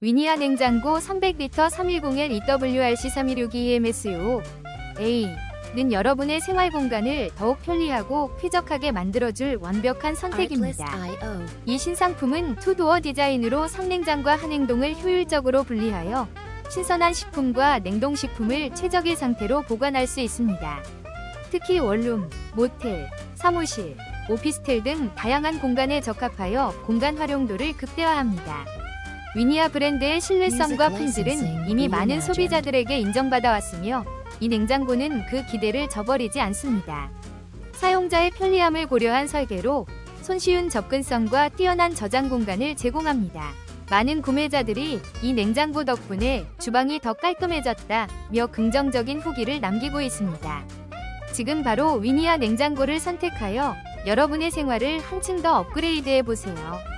위니아 냉장고 300리터 310L EWRC 316 EMSU A는 여러분의 생활 공간을 더욱 편리하고 쾌적하게 만들어줄 완벽한 선택입니다. 이 신상품은 투도어 디자인으로 상냉장과 한행동을 효율적으로 분리하여 신선한 식품과 냉동식품을 최적의 상태로 보관할 수 있습니다. 특히 원룸, 모텔, 사무실, 오피스텔 등 다양한 공간에 적합하여 공간 활용도를 극대화합니다. 위니아 브랜드의 신뢰성과 품질은 이미 많은 소비자들에게 인정받아 왔으며 이 냉장고는 그 기대를 저버리지 않습니다. 사용자의 편리함을 고려한 설계로 손쉬운 접근성과 뛰어난 저장 공간을 제공합니다. 많은 구매자들이 이 냉장고 덕분에 주방이 더 깔끔해졌다며 긍정적인 후기를 남기고 있습니다. 지금 바로 위니아 냉장고를 선택하여 여러분의 생활을 한층 더 업그레이드해 보세요.